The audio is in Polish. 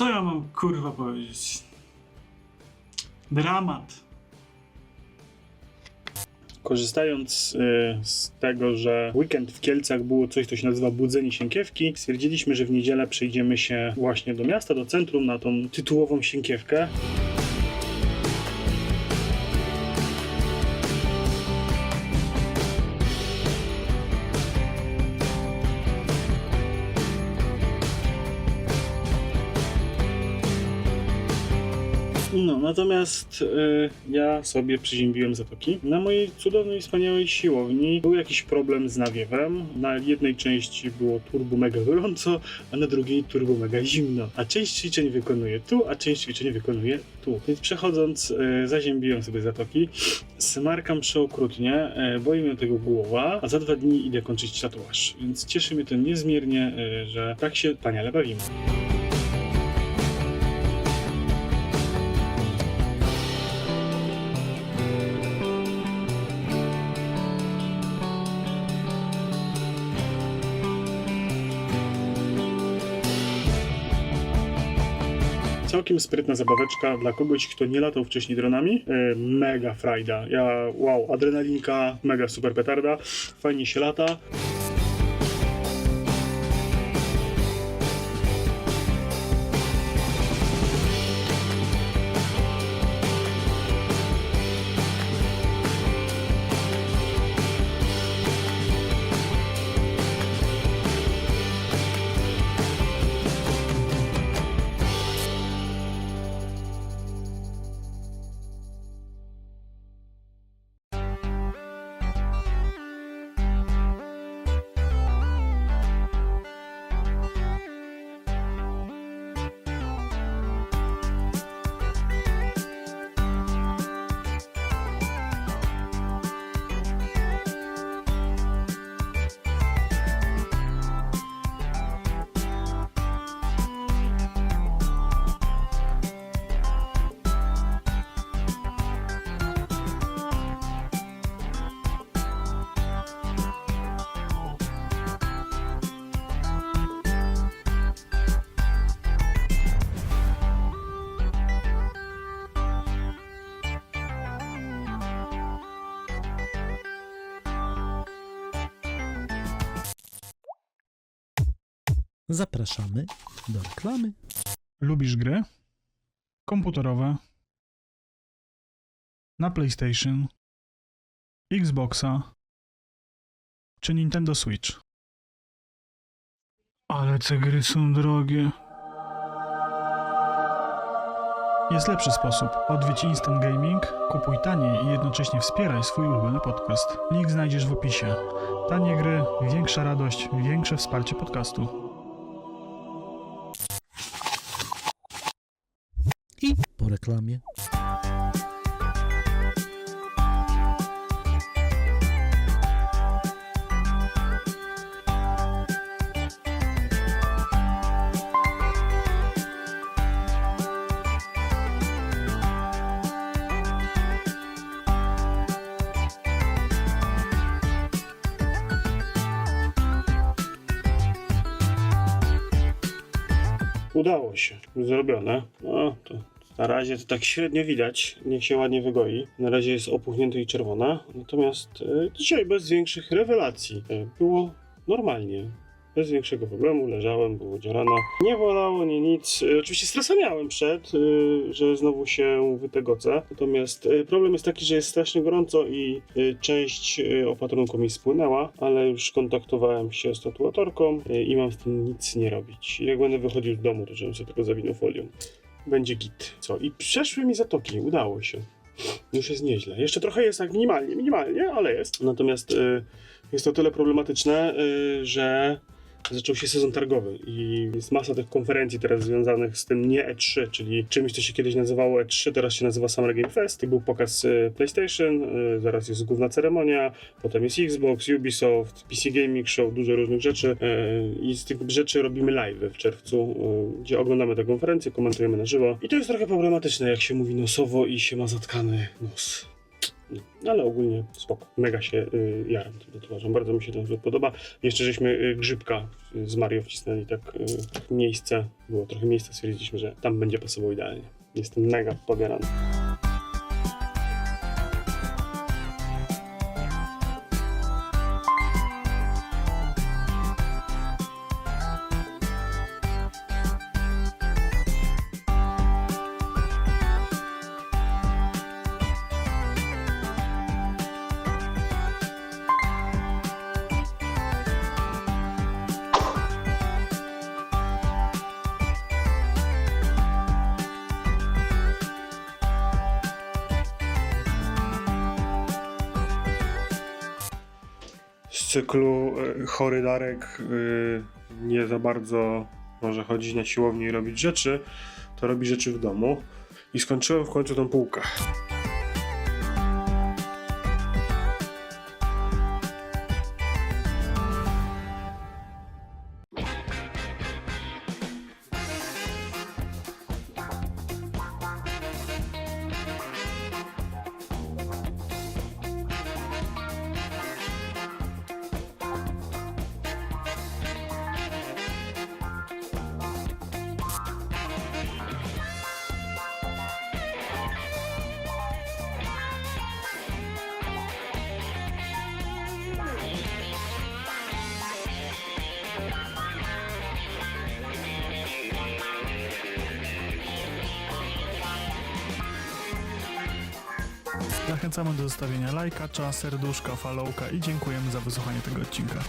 Co ja mam kurwa powiedzieć? Dramat. Korzystając y, z tego, że weekend w Kielcach było coś, co się nazywa Budzenie Sienkiewki, stwierdziliśmy, że w niedzielę przejdziemy się właśnie do miasta, do centrum, na tą tytułową sienkiewkę. No, natomiast y, ja sobie przyziębiłem zatoki. Na mojej cudownej, wspaniałej siłowni był jakiś problem z nawiewem. Na jednej części było turbo mega gorąco, a na drugiej turbo mega zimno. A część ćwiczeń wykonuję tu, a część ćwiczeń wykonuję tu. Więc przechodząc, y, zaziębiłem sobie zatoki. Smarkam przeokrutnie, y, boi mnie tego głowa, a za dwa dni idę kończyć tatuaż. Więc cieszy mnie to niezmiernie, y, że tak się paniale bawimy. Całkiem sprytna zabaweczka dla kogoś, kto nie latał wcześniej dronami. E, mega frajda. Ja, wow, adrenalinka, mega super petarda. Fajnie się lata. Zapraszamy do reklamy. Lubisz gry? Komputerowe? Na PlayStation? Xboxa? Czy Nintendo Switch? Ale te gry są drogie. Jest lepszy sposób. Odwiedź Instant Gaming, kupuj taniej i jednocześnie wspieraj swój ulubiony podcast. Link znajdziesz w opisie. Tanie gry, większa radość, większe wsparcie podcastu. Reklamie. Udało się. Zrobione. No, to na razie to tak średnio widać. Niech się ładnie wygoi. Na razie jest opuchnięta i czerwona. Natomiast e, dzisiaj bez większych rewelacji. E, było normalnie. Bez większego problemu, leżałem, było dziarana. Nie bolało, nie nic. E, Oczywiście stresa miałem przed, że znowu się wytegocę. Natomiast problem jest taki, że jest strasznie gorąco i część opatrunku mi spłynęła, ale już kontaktowałem się z tatuatorką i mam z tym nic nie robić. Jak będę wychodził z domu, to żebym sobie tylko zawinął folią. Będzie git. Co? I przeszły mi zatoki, udało się. Już jest nieźle. Jeszcze trochę jest tak minimalnie, minimalnie, ale jest. Natomiast y, jest to tyle problematyczne, y, że zaczął się sezon targowy i jest masa tych konferencji teraz związanych z tym nie E3, czyli czymś, co się kiedyś nazywało E3, teraz się nazywa Summer Game Fest. Był pokaz y, PlayStation, y, zaraz jest główna ceremonia, potem jest Xbox, Ubisoft, PC Gaming Show, dużo różnych rzeczy y, i z tych rzeczy robimy live w czerwcu, gdzie oglądamy te konferencje, komentujemy na żywo. I to jest trochę problematyczne, jak się mówi nosowo i się ma zatkany nos. No, ale ogólnie spoko. Mega się y, jaram tym tatuażem. Bardzo mi się ten wzór podoba. Jeszcze żeśmy y, grzybka y, z Mario wcisnęli tak y, miejsce. Było trochę miejsca, stwierdziliśmy, że tam będzie pasował idealnie. Jestem mega podjarany. Cyklu y, chory Darek y, nie za bardzo może chodzić na siłownię i robić rzeczy, to robi rzeczy w domu. I skończyłem w końcu tą półkę. Zachęcamy do zostawienia lajka, serduszka, followka i dziękujemy za wysłuchanie tego odcinka.